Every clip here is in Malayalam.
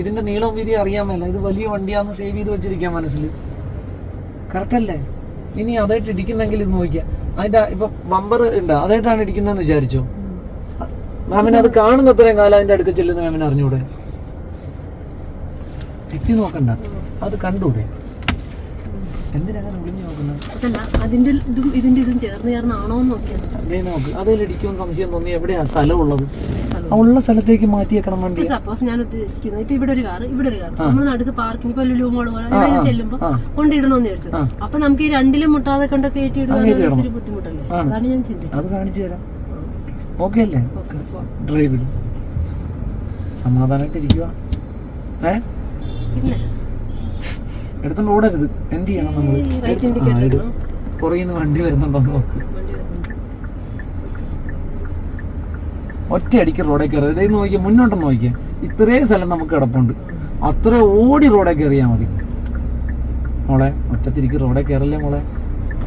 ഇതിന്റെ നീളവും വീതി അറിയാൻ മേല ഇത് വലിയ വണ്ടിയാന്ന് സേവ് ചെയ്ത് വെച്ചിരിക്കാൻ മനസ്സിൽ. കറക്റ്റ് അല്ലേ? ഇനി അതായിട്ട് ഇടിക്കുന്നെങ്കിൽ ഇത് നോക്കിയാ. അതിന്റെ ഇപ്പൊ ബമ്പർ ഉണ്ട് അതായിട്ടാണ് ഇടിക്കുന്നതെന്ന് വിചാരിച്ചോ? മാമിന് അത് കാണുന്ന അത്രയും കാലം അതിന്റെ അടുക്ക ചെല്ലുന്ന മാമിന് അറിഞ്ഞൂടെ? എത്തി നോക്കണ്ട. അത് കണ്ടൂടെ? എന്തിനങ്ങനെ ഒളിഞ്ഞു നോക്കുന്നത്? അതല്ല അതിന്റെ ഇതും ഇതിന്റെ ഇതും ചേർന്ന് ചേർന്നാണോ നോക്കിയത് അതേ നോക്ക്. അതിൽ ഇടിക്കുമെന്ന് സംശയം തോന്നി എവിടെയാ സ്ഥലം ഉള്ളത് ഉള്ള സ്ഥലത്തേക്ക് മാറ്റിയേക്കണം വണ്ടി. സപ്പോസ് ഞാൻ ഉദ്ദേശിക്കുന്നത് ഇപ്പൊ ഇവിടെ ഒരു കാർ ഇവിടെ ഒരു കാർ നമ്മൾ നടുക്ക് പാർക്കിംഗ് ഇപ്പൊ ലുലു മോൾ പോലെ ആ, എവിടെയെങ്കിലും ആ, ചെല്ലുമ്പോ ആ. കൊണ്ടിടണമെന്ന് വിചാരിച്ചു. അപ്പൊ നമുക്ക് ഈ രണ്ടിലും മുട്ടാതെ കണ്ടൊക്കെ ഏറ്റി ബുദ്ധിമുട്ടല്ലേ? അതാണ് ഞാൻ ചിന്തിച്ചത്. അത് കാണിച്ചു തരാം. ഓക്കെ അല്ലേ? ഡ്രൈവ് സമാധാനമായിട്ട് ഇരിക്കുക ഏ? പിന്നെ? എടുത്തോണ്ട് ഓടരുത്. എന്ത് ചെയ്യണം നമ്മൾ പുറകിൽ നിന്ന് വണ്ടി വരുന്നുണ്ടോ നോക്ക് വണ്ടി വരുന്നുണ്ട്. ഒറ്റ അടിക്ക് റോഡേ കയറി. ഇതേ നോക്കിയാൽ മുന്നോട്ട് നോക്കിയാൽ ഇത്രയും സ്ഥലം നമുക്ക് കിടപ്പുണ്ട്. അത്ര ഓടി റോഡേ കയറിയാൽ മതി. മോളെ ഒറ്റത്തിരിക്ക് റോഡേ കയറല്ലേ മോളെ?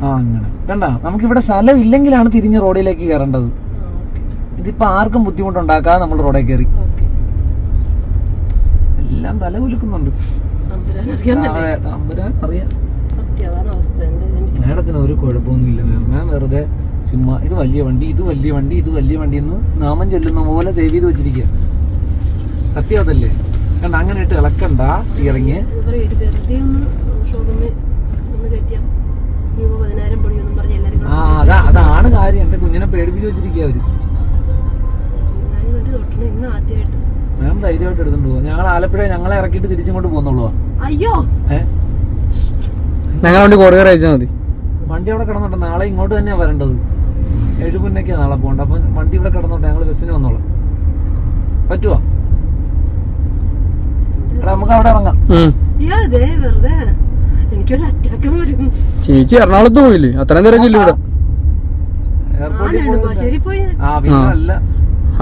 ആ അങ്ങനെ. കണ്ട നമുക്കിവിടെ സ്ഥലം ഇല്ലെങ്കിലാണ് തിരിഞ്ഞ് റോഡിലേക്ക് കയറേണ്ടത്. ഇതിപ്പോൾ ഇതിപ്പോ ആർക്കും ബുദ്ധിമുട്ടുണ്ടാക്കാതെ നമ്മൾ റോഡേ കയറി. എല്ലാം തല കുലുക്കുന്നുണ്ട്? തമ്പുരാൻ അറിയാം മേഡത്തിന് ഒരു കുഴപ്പമൊന്നുമില്ല. മാം വെറുതെ ചുമ്മാ ഇത് വലിയ വണ്ടി ഇത് വലിയ വണ്ടി ഇത് വലിയ വണ്ടി എന്ന് നാമം ചൊല്ലുന്ന പോലെ സേവ് ചെയ്ത് വെച്ചിരിക്കുക സത്യം അതല്ലേ? കണ്ട അങ്ങനെ ഇട്ട് ഇളക്കണ്ട സ്റ്റിയറിങ് ആ അതാ അതാണ് കാര്യം. എന്റെ കുഞ്ഞിനെ പേടിപ്പിച്ച് വെച്ചിരിക്കുക അവർ. മാം ധൈര്യമായിട്ട് എടുത്തോണ്ട് പോവാ. ഞങ്ങൾ ആലപ്പുഴ ഞങ്ങളെ ഇറക്കിയിട്ട് തിരിച്ചിങ്ങോട്ട് പോകുന്നുള്ളൂ അയ്യോ! ഞങ്ങൾ വണ്ടി കൊറിയർ അയച്ചാൽ മതി. വണ്ടി അവിടെ കിടന്നോട്ടെ. നാളെ ഇങ്ങോട്ട് തന്നെയാ വരേണ്ടത്. എഴുപുന്നൊക്കെയാ നാളെ പോകണ്ട. അപ്പൊ വണ്ടി ഇവിടെ കിടന്നോട്ടെ ഞങ്ങൾ ബസ്സിന് വന്നോളാം. പറ്റുവോ? എടാ നമുക്ക് അവിടെ ഇറങ്ങാം. എനിക്കൊരു അറ്റാക്ക് വരും ചേച്ചി എറണാകുളത്ത് പോയില്ലേ? അത്രയും തിരക്കില്ല ഇവിടെ.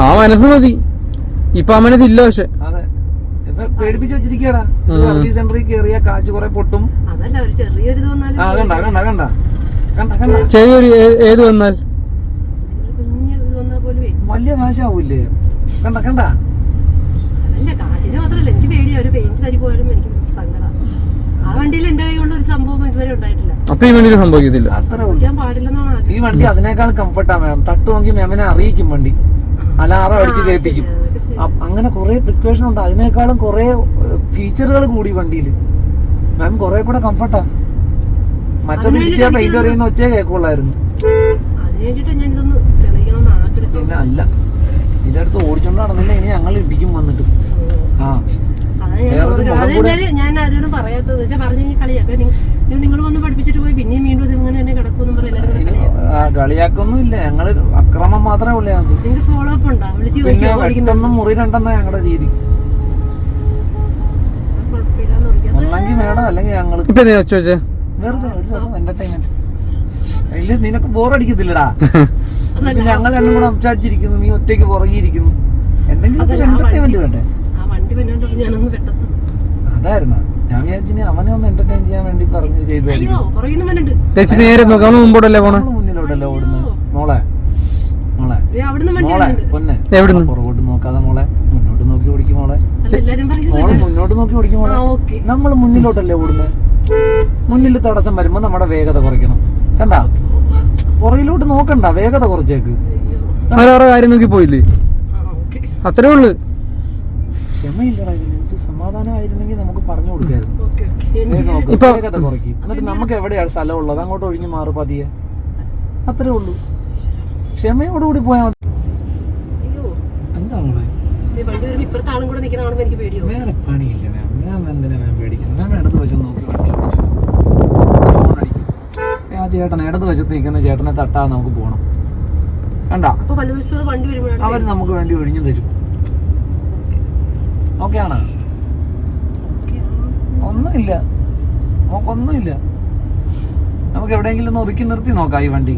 ആ മനസ്സ് മതി. ഇപ്പൊ ആ മനസ്സില്ല പക്ഷെ. അതെ. ഇപ്പൊ പേടിപ്പിച്ച് വെച്ചിരിക്കടാ സർവീസ് സെന്ററിൽ കയറിയ കാശ് കുറെ പൊട്ടും. അതല്ല ഒരു ചെറിയൊരു കണ്ട കണ്ട. കണ്ട ഏത് വന്നാൽ ഒരു കുഞ്ഞു ഇത് വന്നാൽ പോലും വലിയ കാശാവൂലേ കണ്ട കണ്ട. അല്ല കാശിന് മാത്രല്ല എനിക്ക് പേടിയാ ഒരു പെയിന്റ് തരി പോയാലും എനിക്ക് സങ്കടം. ആ വണ്ടിയിൽ എന്റെ കൈ കൊണ്ട് ഒരു സംഭവം ഇതുവരെ ഉണ്ടായിട്ടില്ല. അപ്പൊ ഈ വണ്ടിയിൽ സംഭവിക്കത്തില്ല? അത്രേ ഉള്ളൂ. കുടിക്കാൻ പാടില്ലെന്നാണ് ഈ വണ്ടി അതിനേക്കാൾ കംഫർട്ടാ മാം തട്ടു നോക്കി മാമിനെ അറിയിക്കും വണ്ടി. അലാറം അടിച്ച് കേൾപ്പിക്കും. അങ്ങനെ കുറെ പ്രിക്കോഷൻ ഉണ്ട്. അതിനേക്കാളും കുറെ ഫീച്ചറുകൾ കൂടി വണ്ടിയിൽ. മാം കുറെ കൂടെ കംഫർട്ടാ മറ്റൊന്ന് അതിന് ഇടിച്ചാ പെയിന്റ് അറിയുന്ന ഒച്ചേ കേൾക്കുള്ളായിരുന്നു. അതിനു വേണ്ടിട്ട് ഞാൻ ഇതൊന്ന് പിന്നെ അല്ല. ഇതെടുത്ത് ഓടിച്ചോണ്ട് നടന്നില്ല ഇനി ഞങ്ങൾ ഇടിക്കും വന്നിട്ട്. ആ. അതാ ഞാൻ ആരോടും പറയാത്തത്. വെച്ചാൽ പറഞ്ഞു കളിയാക്കാം നിങ്ങൾ വന്ന് പഠിപ്പിച്ചിട്ട് പോയി പിന്നെയും വീണ്ടും ഇങ്ങനെ തന്നെ ആ, കളിയാക്കൊന്നും ഇല്ല. ഞങ്ങൾ അക്രമം മാത്രമേ ഉള്ളൂ നിങ്ങൾക്ക് ഫോളോ അപ്പ് ഉണ്ടോ? വിളിച്ച് മുറി രണ്ടെന്നാ ഞങ്ങളുടെ രീതി. ഒന്നെങ്കിൽ മേഡം അല്ലെങ്കിൽ ഞങ്ങൾ വെറുതെ ഒരു ദിവസം എന്റർടൈൻമെന്റ് നിനക്ക് ബോറടിക്കത്തില്ലടാ ഞങ്ങൾ രണ്ടും കൂടെ സംസാരിച്ചിരിക്കുന്നു. നീ ഒറ്റയ്ക്ക് പുറകിയിരിക്കുന്നു. എന്തെങ്കിലും വേണ്ടേ അതായിരുന്നു. ഞാൻ വിചാരിച്ചിനി അവനെ ഒന്ന് എന്റർടൈൻ ചെയ്യാൻ വേണ്ടി പറഞ്ഞു ചെയ്തായിരുന്നു നേരെ നോക്കാം. മുമ്പോട്ടല്ലേ പോണ? മുന്നിലോട്ടല്ലേ ഓടുന്നത്? മോളെ മോളെ. ദേ അവിടുന്ന് വണ്ടി മോളെ പൊന്നെ. എവിടുന്ന്? പുറകോട്ട് നോക്കാതെ മോളെ. മുന്നോട്ട് നോക്കി ഓടിക്കും മോളെ. മോൾ മുന്നോട്ട് നോക്കി ഓടിക്കും മോളെ. നമ്മൾ മുന്നിലോട്ടല്ലേ ഓടുന്നത്? മുന്നിൽ തടസ്സം വരുമ്പോ നമ്മുടെ വേഗത കുറയ്ക്കണം. കണ്ട? പുറകിലോട്ട് നോക്കണ്ട വേഗത കുറച്ചേക്ക്. വേറെ കാര്യം നോക്കി പോയില്ലേ? അത്രേ ഉള്ളു. ക്ഷമയില്ലടാ ഇതിന് ഇത് സമാധാനമായിരുന്നെങ്കിൽ നമുക്ക് പറഞ്ഞു കൊടുക്കായിരുന്നു. Okay okay. നോക്ക്, ഇപ്പൊ- വേഗത കുറയ്ക്കും. എന്നിട്ട് നമുക്ക് എവിടെയാണ് സ്ഥലം ഉള്ളത് അങ്ങോട്ട് ഒഴിഞ്ഞു മാറ് പതിയെ. അത്രേ ഉള്ളൂ. ക്ഷമയോടുകൂടി പോയാൽ മതി. വേറെ പണിയില്ല മാം മാം എന്തിനാ മാം മാം ചേട്ടൻ ഇടത് വശത്ത് നിൽക്കുന്ന ചേട്ടനെ തട്ടാതെ നമുക്ക് പോകണം കണ്ട? അവർ നമുക്ക് വേണ്ടി ഒഴിഞ്ഞു തരും. ഓക്കെ ആണോ? ഓക്കെ. ഒന്നുമില്ല. നമുക്കൊന്നുമില്ല. നമുക്ക് എവിടെയെങ്കിലും ഒന്ന് ഒതുക്കി നിർത്തി നോക്കാം ഈ വണ്ടി.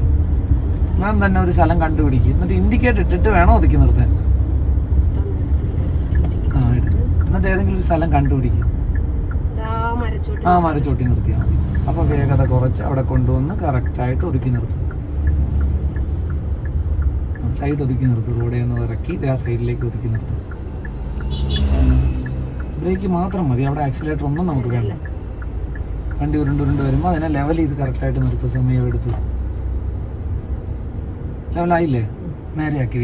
മാം തന്നെ ഒരു സ്ഥലം കണ്ടുപിടിക്കും. എന്നിട്ട് ഇൻഡിക്കേറ്റർ ഇട്ടിട്ട് വേണം ഒതുക്കി നിർത്താൻ? ആ എന്നിട്ട് ഏതെങ്കിലും ഒരു സ്ഥലം കണ്ടുപിടിക്കും. ആ മരച്ചോട്ട് ആ മരച്ചോട്ടി നിർത്തിയാൽ മതി. അപ്പൊ വേഗത കുറച്ച് അവിടെ കൊണ്ടുവന്ന് കറക്റ്റായിട്ട് ഒതുക്കി നിർത്തും. സൈഡ് ഒതുക്കി നിർത്തും റോഡിൽ നിന്ന് ഇറക്കി ഇതേ ആ സൈഡിലേക്ക് ഒതുക്കി നിർത്തും. ബ്രേക്ക് മാത്രം മതി അവിടെ ആക്സിലേറ്റർ ഒന്നും നമുക്ക് വേണ്ട വണ്ടി ഉരുണ്ട് ഉരുണ്ട് വരുമ്പോൾ അതിനെ ലെവൽ ചെയ്ത് കറക്റ്റായിട്ട് നിർത്തും സമയം എടുത്ത്. ലെവലായില്ലേ നേരെയാക്കി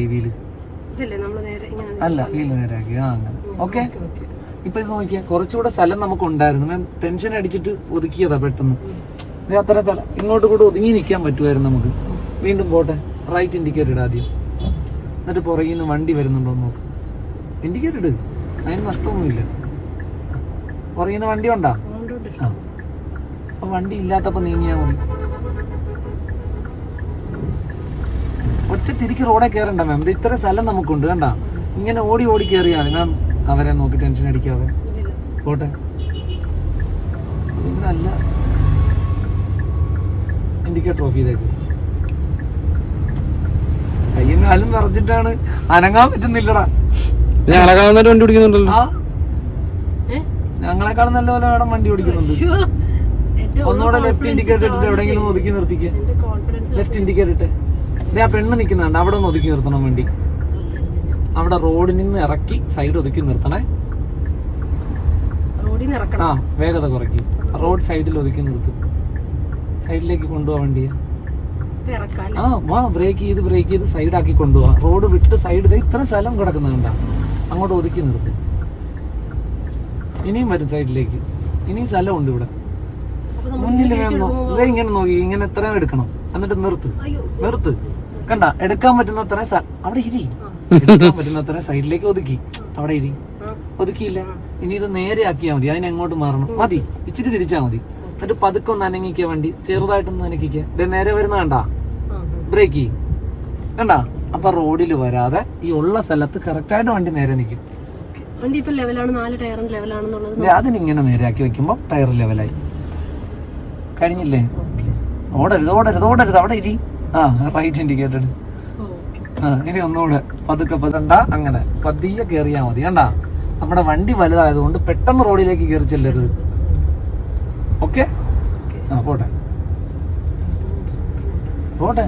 ഇങ്ങനെ അല്ല വീൽ നേരെയാക്കി ആ അങ്ങനെ. ഓക്കെ. ഇപ്പൊ ഇത് നോക്കിയാ കുറച്ചുകൂടെ സ്ഥലം നമുക്ക് ഉണ്ടായിരുന്നു ഞാൻ ടെൻഷൻ അടിച്ചിട്ട് ഒതുക്കിയതാ പെട്ടെന്ന്. അത്ര സ്ഥലം ഇങ്ങോട്ട് കൂടെ ഒതുങ്ങി നിൽക്കാൻ പറ്റുമായിരുന്നു നമുക്ക്. വീണ്ടും പോട്ടെ. റൈറ്റ് ഇൻഡിക്കേറ്റർ ഇടാ ആദ്യം. എന്നിട്ട് പുറകിൽ നിന്ന് വണ്ടി വരുന്നുണ്ടോ നോക്ക്. ഇൻഡിക്കേറ്റർ ഇട്. അതിന് നഷ്ടമൊന്നുമില്ല. പുറകിൽ നിന്ന് വണ്ടി ഉണ്ടാ. ആ. അപ്പൊ വണ്ടി ഇല്ലാത്തപ്പോ നീങ്ങിയാ മതി. ഒറ്റ തിരിക്ക് റോഡേ കയറണ്ട മാം ഇത് ഇത്ര സ്ഥലം നമുക്കുണ്ട്. കണ്ട? ഇങ്ങനെ ഓടി ഓടി കയറിയാണ് മാം അവരെ നോക്കി ടെൻഷൻ അടിക്കാതെ. പോട്ടെ. നല്ല ഇൻഡിക്കേറ്റർ ഓഫ് ചെയ്തേക്ക്. കയ്യും കാലും നിറച്ചിട്ടാണ് അനങ്ങാൻ പറ്റുന്നില്ലടാ. ഞങ്ങളെക്കാളും നല്ല വണ്ടി ഓടിക്കുന്നുണ്ടല്ലോ? ഞങ്ങളെക്കാളും നല്ല പോലെ മേഡം വണ്ടി ഓടിക്കുന്നുണ്ട്. ഒന്നുകൂടെ ലെഫ്റ്റ് ഇൻഡിക്കേറ്റർ ഇട്ടിട്ട് എവിടെങ്കിലും എവിടെയെങ്കിലും ഒതുക്കി നിർത്തിക്കുക ലെഫ്റ്റ് ഇൻഡിക്കേറ്റർ ഇട്ട്. ദേ ആ പെണ്ണ് നിൽക്കുന്നുണ്ട് അവിടെ ഒന്ന് ഒതുക്കി നിർത്തണം വണ്ടി. അവിടെ റോഡിൽ നിന്ന് ഇറക്കി സൈഡ് ഒതുക്കി നിർത്തണേ. ആ വേഗത കുറയ്ക്കും. റോഡ് സൈഡിൽ ഒതുക്കി നിർത്തും. സൈഡിലേക്ക് കൊണ്ടുപോകാൻ വണ്ടിയെ. ആ വാ ബ്രേക്ക് ചെയ്ത് ബ്രേക്ക് ചെയ്ത് സൈഡാക്കി കൊണ്ടുപോവാ. റോഡ് വിട്ട് സൈഡ് ഇത്ര സ്ഥലം കിടക്കുന്നുണ്ട അങ്ങോട്ട് ഒതുക്കി നിർത്തി. ഇനിയും വരും സൈഡിലേക്ക് ഇനിയും സ്ഥലമുണ്ട് ഇവിടെ. മുന്നിൽ വേണം ഇതേ ഇങ്ങനെ നോക്കി ഇങ്ങനെ എത്രയും എടുക്കണം. എന്നിട്ട് നിർത്ത്. നിർത്ത്. കണ്ട എടുക്കാൻ പറ്റുന്ന അത്ര അവിടെ ഇരി. എടുക്കാൻ പറ്റുന്ന അത്ര സൈഡിലേക്ക് ഒതുക്കി. അവിടെ ഇരി. ഒതുക്കിയില്ല. ഇനി ഇത് നേരെ ആക്കിയാ മതി. അതിനെ എങ്ങോട്ട് മാറണം. മതി. ഇച്ചിരി തിരിച്ചാൽ മതി. എന്നിട്ട് പതുക്കെ ഒന്ന് അനങ്ങിക്കുക വണ്ടി. ചെറുതായിട്ടൊന്ന് ഒന്ന് ഇത് നേരെ വരുന്ന കണ്ട. ബ്രേക്ക് ചെയ്യും കണ്ടാ? അപ്പൊ റോഡിൽ വരാതെ ഈ ഉള്ള സ്ഥലത്ത് കറക്റ്റായിട്ട് വണ്ടി നേരെ നിൽക്കും അതിനിങ്ങനെ നേരെയാക്കി വെക്കുമ്പോ ടയർ ലെവലായി. കഴിഞ്ഞില്ലേ? ഓടരുത് ഓടരുത് ഓടരുത്. അവിടെ ഇരി. ആ റൈറ്റ് ഇൻഡിക്കേറ്റർ ഇനി ഒന്നുകൂടെ പതുക്കെ പതുണ്ട അങ്ങനെ. പതിയെ കയറിയാ മതി. കണ്ടാ? നമ്മുടെ വണ്ടി വലുതായതുകൊണ്ട് പെട്ടെന്ന് റോഡിലേക്ക് കയറി ചെല്ലരുത്. ഓക്കെ? ആ പോട്ടെ. പോട്ടെ.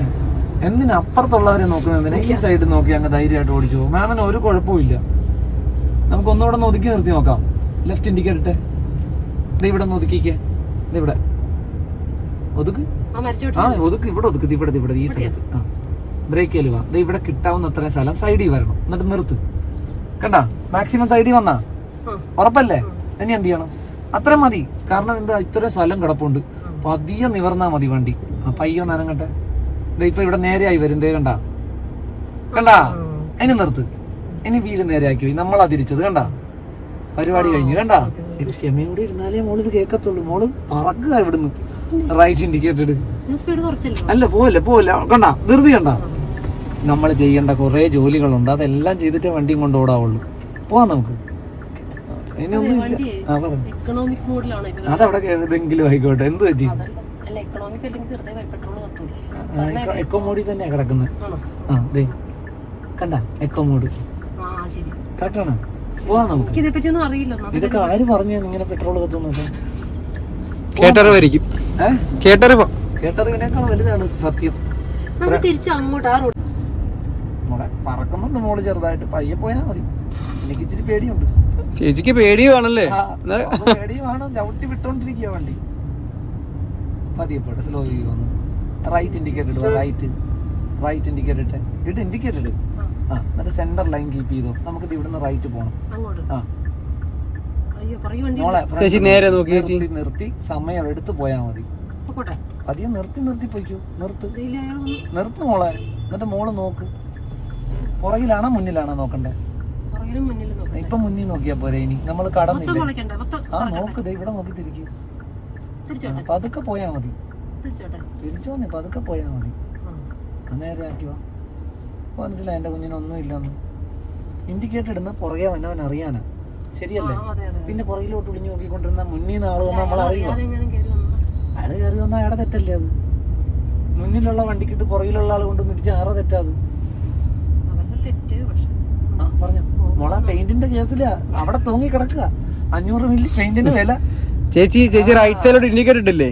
എന്തിനാ അപ്പുറത്തുള്ളവരെ നോക്കുന്നതിന് ഈ സൈഡ് നോക്കി അങ്ങ് ധൈര്യമായിട്ട് ഓടിച്ചു പോകും. മാമിന് ഒരു കുഴപ്പമില്ല നമുക്ക് ഒന്നുകൂടെ ഒന്ന് ഒതുക്കി നിർത്തി നോക്കാം. Left indicator ഇട്ടെ. ദേ ഇവിടെ ഒന്ന് ഒതുക്കിക്കേ. ദേ ഇവിടെ. ഒതുക്ക്? ആ ഒതുക്ക്. ഇവിടെ ഒതുക്ക്. ഇവിടെ ഇവിടെ ഈ സ്ഥലത്ത്. ആ. ബ്രേക്ക് ചെല്ലുക ദേ ഇവിടെ കിട്ടാവുന്ന അത്രയും സ്ഥലം സൈഡിൽ വരണം. എന്നിട്ട് നിർത്ത്. കണ്ട? മാക്സിമം സൈഡിൽ വന്നാ? ഉറപ്പല്ലേ? ഇനി എന്ത് ചെയ്യണം? അത്രയും മതി. കാരണം എന്താ ഇത്രയും സ്ഥലം കിടപ്പുണ്ട്. പതിയെ നിവർന്നാ മതി വണ്ടി. ആ അയ്യോ നനങ്ങട്ടെ ഇപ്പൊ ഇവിടെ നേരെയായി വരും. ദേ കണ്ട? കണ്ട? ഇനി നിർത്ത്. ഇനി വീട് നേരെയാക്കി പോയി. നമ്മളാ തിരിച്ചത്. കണ്ട? പരിപാടി കഴിഞ്ഞു. കണ്ട? ഇത് ക്ഷമയോടെ ഇരുന്നാലേ മോൾ ഇത് കേക്കത്തുള്ളൂ. മോൾ പറക്കുക ഇവിടുന്ന്. Right indicated. അല്ല പോവല്ലേ പോവല്ല. കണ്ട? ധൃതി കണ്ടാ? നമ്മൾ ചെയ്യേണ്ട കുറേ ജോലികളുണ്ട്. അതെല്ലാം ചെയ്തിട്ട് വണ്ടിയും കൊണ്ട് ഓടാവുള്ളൂ. പോവാം നമുക്ക്. ഇനി ഒന്നും ഇല്ല. അതവിടെ ഏതെങ്കിലും ആയിക്കോട്ടെ. എന്ത് പറ്റി? എക്കോ മോഡിൽ തന്നെയാ കിടക്കുന്നത് ആ ദേ. കണ്ട? എക്കോ മോഡ് കറക്റ്റാണ്. പോവാം നമുക്ക്. എനിക്ക് ഒന്നും അറിയില്ല ഇതൊക്കെ ആര് പറഞ്ഞു ഇങ്ങനെ പെട്രോൾ കത്തുന്നത്? കേട്ടറിവായിരിക്കും. കേട്ടറിവാ. കേട്ടറിവിനേക്കാൾ വലുതാണ് സത്യം. തിരിച്ചു തിരിച്ച് അങ്ങോട്ട് ആ പറക്കുന്നുണ്ട് മോൾ ചെറുതായിട്ട്. പയ്യെ പോയാ മതി. എനിക്ക് ഇച്ചിരി പേടിയുണ്ട്. ചേച്ചിക്ക് അപ്പൊ പേടിയുമാണ് ചവിട്ടി വിട്ടോണ്ടിരിക്കുക വണ്ടി. പതിയെ പോട്ടെ സ്ലോ ചെയ്യുമെന്ന് റൈറ്റ് ഇൻഡിക്കേറ്റർ ഇടുക റൈറ്റ് റൈറ്റ് ഇൻഡിക്കേറ്റർ ഇട്ട്. ഇട്ട് ഇൻഡിക്കേറ്റർ ഇട്. ആ. എന്നിട്ട് സെന്റർ ലൈൻ കീപ്പ് ചെയ്തു. നമുക്ക് ഇവിടുന്ന് റൈറ്റ് പോകണം അങ്ങോട്ട്. ആ. അയ്യോ വണ്ടി. മോളെ ചേച്ചി നേരെ നോക്കി ചേച്ചി. നിർത്തി നിർത്തി. സമയം എടുത്ത് പോയാൽ മതി. പോട്ടെ. പതിയെ നിർത്തി നിർത്തി പോയിക്കോ. നിർത്ത്. നിർത്ത് മോളെ. എന്നിട്ട് മോൾ നോക്ക്. പുറകിലാണോ മുന്നിലാണോ നോക്കണ്ടേ? ഇപ്പൊ മുന്നിൽ നോക്കിയാ പോരെ ഇനി. നമ്മൾ കടന്നില്ല ആ നോക്ക് ഇവിടെ നോക്കി തിരിക്കും. പതുക്കെ പോയാ മതി. തിരിച്ചു തിരിച്ചോന്നേ പതുക്കെ പോയാ മതി. നേരെ ആക്കിയോ മനസ്സിലായി എന്റെ കുഞ്ഞിനൊന്നും ഇല്ലെന്ന്. ഇൻഡിക്കേറ്റർ ഇടുന്ന പുറകെ വന്നവൻ അറിയാനാ. ശരിയല്ലേ? അതെ അതെ പിന്നെ പുറകിലോട്ട് ഒളിഞ്ഞു നോക്കിക്കൊണ്ടിരുന്ന മുന്നിൽ നിന്ന് ആൾ വന്ന് നമ്മൾ അറിയുക അതെങ്ങനെ കയറി വന്നു അയാൾ കയറി വന്നാൽ അയാളെ തെറ്റല്ലേ അത്? മുന്നിലുള്ള വണ്ടിക്കിട്ട് പുറകിലുള്ള ആൾ കൊണ്ടൊന്നിടിച്ച് ആറോ തെറ്റാ അത് അവരുടെ തെറ്റ് പക്ഷെ ആ പറഞ്ഞു മോളെ പെയിന്റിന്റെ കേസിലാ. അവിടെ തൂങ്ങി കിടക്കുക. അഞ്ഞൂറ് മില്ലി പെയിന്റിന് വില. ചേച്ചി ചേച്ചി റൈറ്റ് സൈഡിലോട്ട് ഇൻഡിക്കേറ്റ് ഇട്ടില്ലേ?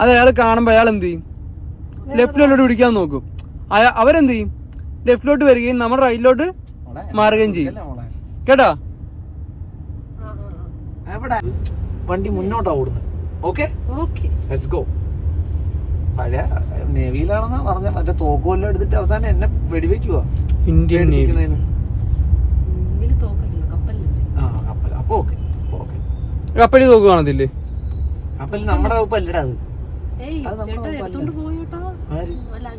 അത് അയാൾ കാണുമ്പോ അയാൾ എന്ത് ചെയ്യും? ലെഫ്റ്റിലോട്ട് പിടിക്കാൻ നോക്കും. അയാ- അവരെന്ത് ചെയ്യും? ലെഫ്റ്റിലോട്ട് വരികയും നമ്മൾ റൈറ്റിലോട്ട് മാറുകയും ചെയ്യും. കേട്ടോ മോളെ? കേട്ടാ? ആ ആ ആ. വണ്ടി മുന്നോട്ടാ ഓടുന്നത് ഓക്കെ ഓക്കെ ലെറ്റ്സ് ഗോ പഴയ നേവിയിലാണെന്ന് പറഞ്ഞ. മറ്റേ തോക്കുമെല്ലാം എടുത്തിട്ട് അവസാനം എന്നെ വെടിവെക്കുക ഇന്ത്യൻ നേവി. ആ കപ്പൽ അപ്പൊ ഓക്കെ ഓക്കെ. കപ്പലി തോക്ക് കാണത്തില്ലേ? കപ്പൽ നമ്മുടെ വകുപ്പ് അല്ലടാ അത്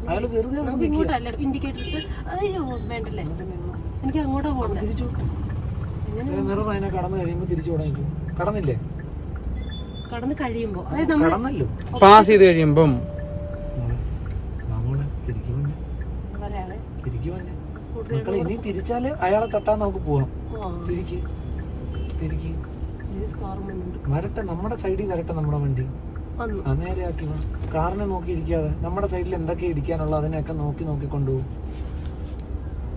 അയാൾ വെറുതെ എനിക്ക് അങ്ങോട്ടാ പോകണ്ടേ തിരിച്ചു എങ്ങനെ മിറർ അതിനെ കടന്നു കഴിയുമ്പോ തിരിച്ചു തുടങ്ങിക്കും കടന്നില്ലേ? കടന്ന് കഴിയുമ്പോ. പാസ് ചെയ്ത് കഴിയുമ്പം മോളെ, വാ മോളെ, തിരിക്ക് മോനെ, വരാതെ തിരിക്ക് മോനെ. സ്കൂട്ടർ മക്കളെ ഇനി തിരിച്ചാൽ അയാളെ തട്ടാൻ നമുക്ക് പോവാം തിരിക്ക്. തിരിക്ക്. വരട്ടെ നമ്മുടെ സൈഡിൽ വരട്ടെ നമ്മുടെ വണ്ടി. വന്നു. ആ നേരെ ആക്കി കാറിനെ നോക്കി ഇരിക്കാതെ. നമ്മുടെ സൈഡിൽ എന്തൊക്കെ ഇരിക്കാനുള്ള അതിനെയൊക്കെ നോക്കി നോക്കി കൊണ്ടുപോകും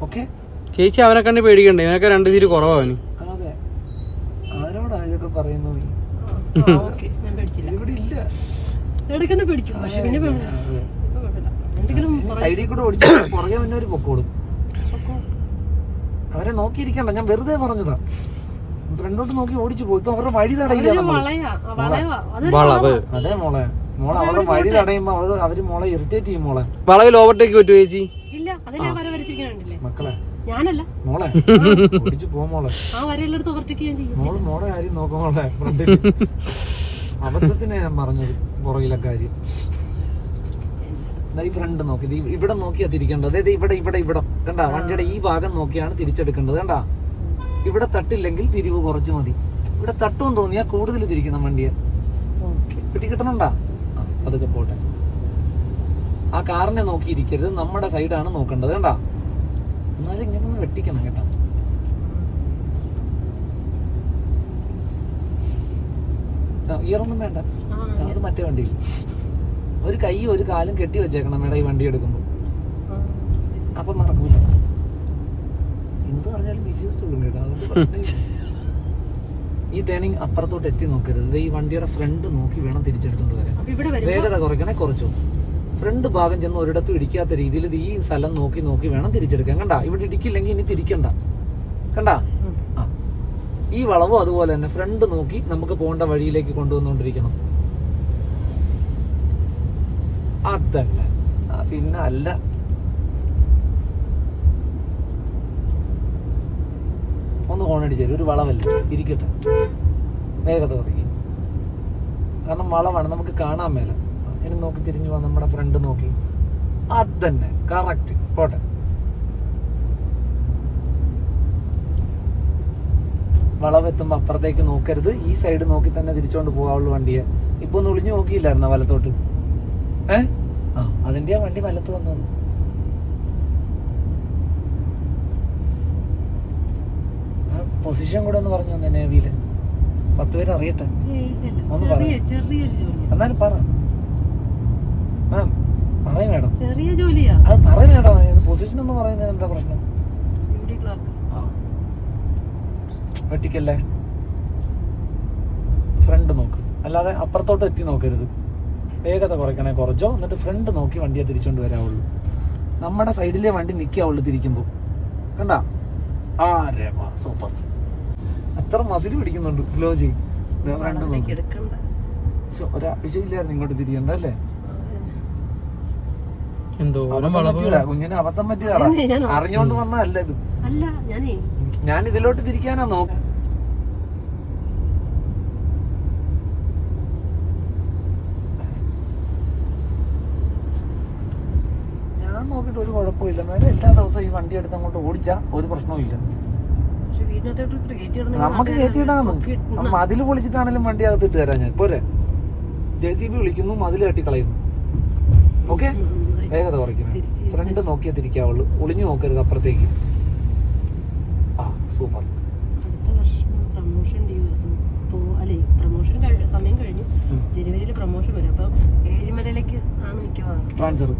ഓക്കെ? ചേച്ചി അവനെ കണ്ട് പേടിക്കണ്ടേ? ഇവനൊക്കെ രണ്ട് തിരി കുറവാണ് അതെ. ആരോടാ ഇതൊക്കെ പറയുന്നത്? നീ? ഓക്കെ. ഞാൻ പേടിച്ചില്ല. ഇവിടെ ഇല്ല. ഇടയ്ക്കൊന്ന് പേടിക്കും. പക്ഷെ പിന്നെ പേ- അതെ. ഇപ്പൊ കുഴപ്പമില്ല. എന്തെങ്കിലും ഈ സൈഡിൽ കൂടെ ഓടിച്ചു പുറകെ വന്നെ ഒരു പൊക്കോടും പൊക്കോ. അവരെ നോക്കിയിരിക്കണ്ട ഞാൻ വെറുതെ പറഞ്ഞതാ. ഫ്രണ്ടോട്ട് നോക്കി ഓടിച്ചു പോയി അവരുടെ വഴി വളവ് അതെ മോളെ. മോളെ അവരുടെ വഴി തടയുമ്പോ അവർ അവർ മോളെ ഇറിറ്റേറ്റ് ചെയ്യും മോളെ. വളവിൽ ഓവർടേക്ക് പറ്റുമോ ചേച്ചി? മക്കളെ. ഞാനല്ല. മോളെ. ഓടിച്ചു പോ മോളെ. ആ വരയിലെടുത്ത് ഓവർടേക്ക് ഞാൻ ചെയ്യും. മോൾ മോളെ കാര്യം നോക്കും മോളെ ഫ്രണ്ടിൽ അബദ്ധത്തിനെ ഞാൻ പറഞ്ഞത് പുറകിലെ കാര്യം. ഈ ഫ്രണ്ട് നോക്കി. ഇവിടെ നോക്കിയാ തിരിക്കേണ്ടത് അതായത് ഇവിടെ ഇവിടെ ഇവിടെ. കണ്ട? വണ്ടിയുടെ ഈ ഭാഗം നോക്കിയാണ് തിരിച്ചെടുക്കേണ്ടത്. കണ്ട? ഇവിടെ തട്ടില്ലെങ്കിൽ തിരിവ് കുറച്ച് മതി. ഇവിടെ തട്ടും തോന്നിയാ കൂടുതൽ തിരിക്കണം വണ്ടിയെ. കിട്ടണണ്ടാ അതൊക്കെ പോട്ടെ. ആ കാറിനെ നോക്കിയിരിക്കരുത് നമ്മുടെ സൈഡാണ് നോക്കേണ്ടത്. കണ്ടാ? എന്നാലും ഇങ്ങനെ ഒന്ന് വെട്ടിക്കണം കേട്ടോ. ഇയറൊന്നും വേണ്ട. അത് മറ്റേ വണ്ടിയിൽ. ഒരു കൈ ഒരു കാലും കെട്ടി വെച്ചേക്കണം മേഡം ഈ വണ്ടി എടുക്കുമ്പോൾ. അപ്പൊ മറക്കൂല. എന്ത് പറഞ്ഞാലും വിശ്വസിച്ചോളും കേട്ടോ. ഈ ടേണിങ് അപ്പുറത്തോട്ട് എത്തി നോക്കരുത്. ഈ വണ്ടിയുടെ ഫ്രണ്ട് നോക്കി വേണം തിരിച്ചെടുത്തോണ്ട് വരാൻ. വേഗത കുറയ്ക്കണേ കുറച്ചു. ഫ്രണ്ട് ഭാഗം ചെന്ന് ഒരിടത്തും ഇടിക്കാത്ത രീതിയിൽ ഇത് ഈ സ്ഥലം നോക്കി നോക്കി വേണം തിരിച്ചെടുക്കാൻ. കണ്ട? ഇവിടെ ഇടിക്കില്ലെങ്കിൽ ഇനി തിരിക്കണ്ട. കണ്ട? ഈ വളവും അതുപോലെ തന്നെ ഫ്രണ്ട് നോക്കി നമുക്ക് പോകേണ്ട വഴിയിലേക്ക് കൊണ്ടുവന്നുകൊണ്ടിരിക്കണം. അതല്ല. പിന്നെ അല്ല. ഒന്ന് ഹോണടിച്ചേരും ഒരു വളവല്ല? ഇരിക്കട്ടെ. വേഗത കുറയ്ക്ക്. കാരണം വളവാണ്. നമുക്ക് കാണാൻ മേല. ഇനി നോക്കി തിരിഞ്ഞു പോവാൻ നമ്മുടെ ഫ്രണ്ട് നോക്കി. അതന്നെ. കറക്റ്റ് പോട്ടെ. വളവെത്തുമ്പോൾ അപ്പുറത്തേക്ക് നോക്കരുത്. ഈ സൈഡ് നോക്കി തന്നെ തിരിച്ചോണ്ട് പോകാവുള്ളൂ വണ്ടിയെ. ഇപ്പൊ ഒന്ന് ഒളിഞ്ഞു നോക്കിയില്ലായിരുന്ന വലത്തോട്ട്? ഏ? ആ അതിന്റെ വണ്ടി വലത്ത് വന്നത്. പൊസിഷൻ കൂടെ ഒന്ന് പറഞ്ഞു തന്നെ നേവിയിൽ പത്ത് പേര് അറിയട്ടെ? ഒന്ന് ചെറിയ പറ. എന്നാലും പറ. മാം പറയും മേഡം. ചെറിയ ജോലിയാ. അത് പറയും മേഡം. പൊസിഷൻ എന്ന് പറയുന്നതിന് എന്താ പ്രശ്നം? ആ. വെട്ടിക്കല്ലേ? ഫ്രണ്ട് നോക്ക്. അല്ലാതെ അപ്പുറത്തോട്ട് എത്തി നോക്കരുത്. വേഗത കുറയ്ക്കണേ കുറച്ചോ? എന്നിട്ട് ഫ്രണ്ട് നോക്കി വണ്ടിയെ തിരിച്ചോണ്ട് വരാവുള്ളൂ. നമ്മുടെ സൈഡിലെ വണ്ടി നിൽക്കാവുള്ളൂ തിരിക്കുമ്പോൾ കണ്ട? ആ രമ സൂപ്പർ അത്ര മസിൽ പിടിക്കുന്നുണ്ട് സ്ലോ ചെയ്യും ഒരാവശ്യമില്ലായിരുന്നു ഇങ്ങോട്ട് തിരിയണ്ട അല്ലേ? എന്തോ കുഞ്ഞിന് അബദ്ധം പറ്റിയതാടാ. ഞാൻ അറിഞ്ഞോണ്ട് വന്നതല്ല ഇത്. അല്ല ഞാനേ. ഞാൻ ഇതിലോട്ട് തിരിക്കാനാ നോക്ക ഞാൻ നോക്കിയിട്ട് ഒരു കുഴപ്പമില്ല. നേരെ എല്ലാ ദിവസവും ഈ വണ്ടി എടുത്ത് അങ്ങോട്ട് ഓടിച്ചാ ഒരു പ്രശ്നവും ഇല്ല. പക്ഷെ വീടിനകത്തോട്ട് കയറ്റി ഇടണമെങ്കിൽ നമുക്ക് കയറ്റിയിടാന്ന് മതിൽ പൊളിച്ചിട്ടാണെങ്കിലും വണ്ടി അകത്തിട്ട് തരാം ഞാൻ. പോരെ. ജെ സി ബി വിളിക്കുന്നു മതിൽ കെട്ടി കളയുന്നു ഓക്കെ. വേഗത കുറയ്ക്കണം. ഫ്രണ്ട് നോക്കിയേ തിരിക്കാവുള്ളൂ. ഒളിഞ്ഞു നോക്കരുത് അപ്പുറത്തേക്ക്. ആ സൂപ്പർ. സമയം കഴിഞ്ഞു. ജനുവരിയിൽ പ്രൊമോഷൻ വരും. അപ്പം ഏഴിമലയിലേക്ക് ആണ് മിക്കവാറും. ട്രാൻസ്ഫർ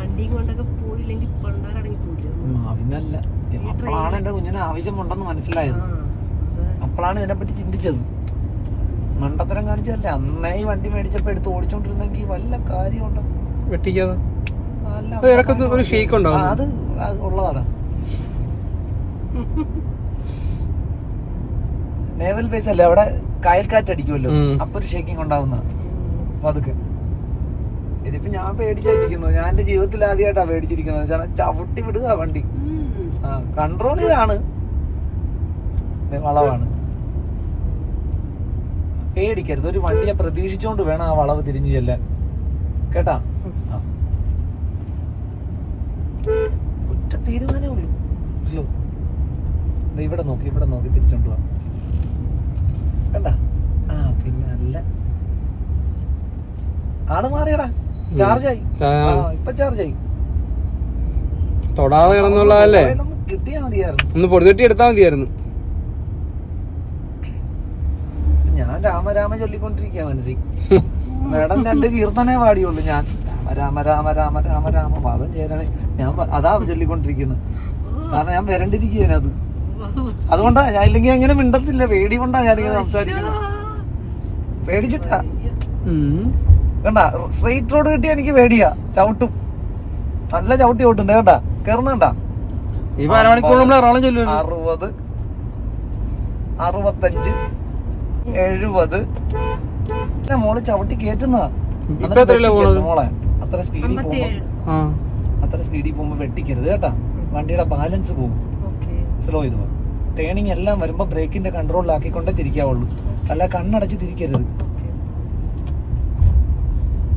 വണ്ടിയും കൊണ്ടൊക്കെ പോയില്ലെങ്കിൽ പണ്ടാരടങ്ങി അപ്പോഴാണ് എന്റെ കുഞ്ഞിന് ആവശ്യമുണ്ടെന്ന് മനസ്സിലായത്. അപ്പോഴാണ് ഇതിനെ അപ്പോഴാണ് ഇതിനെപ്പറ്റി ചിന്തിച്ചത്. മണ്ടത്തരം കാണിച്ചതല്ലേ. അന്നേ ഈ വണ്ടി മേടിച്ചപ്പോ എടുത്ത് ഓടിച്ചോണ്ടിരുന്നെങ്കിൽ വല്ല കാര്യമുണ്ടോ? വെട്ടിക്കാതെ. ഒരു ഷേക്ക്. അത് ഉള്ളതാണ്. നേവൽ ബേസ് അല്ലേ? അവിടെ കയൽക്കാറ്റ് അടിക്കുമല്ലോ. അപ്പൊ ഒരു ഷേക്കിംഗ് ഉണ്ടാവുന്ന പതുക്കെ. ഇതിപ്പോ ഞാൻ പേടിച്ചായിരിക്കുന്നത് ഞാൻ എന്റെ ജീവിതത്തിൽ ആദ്യമായിട്ടാ പേടിച്ചിരിക്കുന്നത്. കാരണം ചവിട്ടി വിടുക വണ്ടി. ആ കൺട്രോൾ ചെയ്താണ്. വളവാണ്. പേടിക്കരുത്. ഒരു വണ്ടിയെ പ്രതീക്ഷിച്ചോണ്ട് വേണം ആ വളവ് തിരിഞ്ഞു ചെല്ലാൻ. കേട്ടാ. ഒറ്റ തീരുമാനേ ഉള്ളൂ. ഇവിടെ നോക്കി ഇവിടെ നോക്കി തിരിച്ചോണ്ട് പോവാ കണ്ട? ആ പിന്നെ അല്ല ആൾ മാറിയടാ. ചാർജായി. ഇപ്പൊ ചാർജായി. തൊടാതെ കിടന്നുള്ളതല്ലേ? കിട്ടിയാ മതിയായിരുന്നു. ഒന്ന് പൊടിതട്ടി എടുത്താ മതിയായിരുന്നു. ഞാൻ രാമരാമ ചൊല്ലിക്കൊണ്ടിരിക്കുക മനസ്സിൽ മേഡം രണ്ട് കീർത്തനേ പാടിയുള്ളൂ ഞാൻ. രാമ രാമ രാമ രാമ രാമ രാമ. പാദം ചേരണേ ഞാൻ അതാ ചൊല്ലിക്കൊണ്ടിരിക്കുന്നത് കാരണം ഞാൻ വരണ്ടിരിക്കുകയാണ് അത് അതുകൊണ്ടാ ഞാൻ ഇല്ലെങ്കിൽ അങ്ങനെ മിണ്ടത്തില്ല. പേടി കൊണ്ടാ ഞാനിങ്ങനെ സംസാരിക്കുന്നത് പേടിച്ചിട്ടാ. കണ്ട സ്ട്രെയിറ്റ് റോഡ് കിട്ടിയ എനിക്ക് പേടിയാ. ചവിട്ടും. നല്ല ചവിട്ടി ഓട്ടുണ്ട് കണ്ട കേറുന്നുണ്ട അറുപത് അറുപത്തഞ്ച് എഴുപത്. പിന്നെ മോൾ ചവിട്ടി കേറ്റുന്നതാ. മോളെ. അത്ര സ്പീഡിൽ പോകുമ്പോ അത്ര സ്പീഡിൽ പോകുമ്പോ വെട്ടിക്കരുത് കേട്ടാ. വണ്ടിയുടെ ബാലൻസ് പോകും ഓക്കെ. സ്ലോ ചെയ്ത് പോകും ടേണിങ് എല്ലാം വരുമ്പോ ബ്രേക്കിന്റെ കൺട്രോളിലാക്കിക്കൊണ്ടേ തിരിക്കാവുള്ളൂ. അല്ല കണ്ണടച്ച് തിരിക്കരുത് ഓക്കെ ശരിക്കാം റൈറ്റ് ഇടാം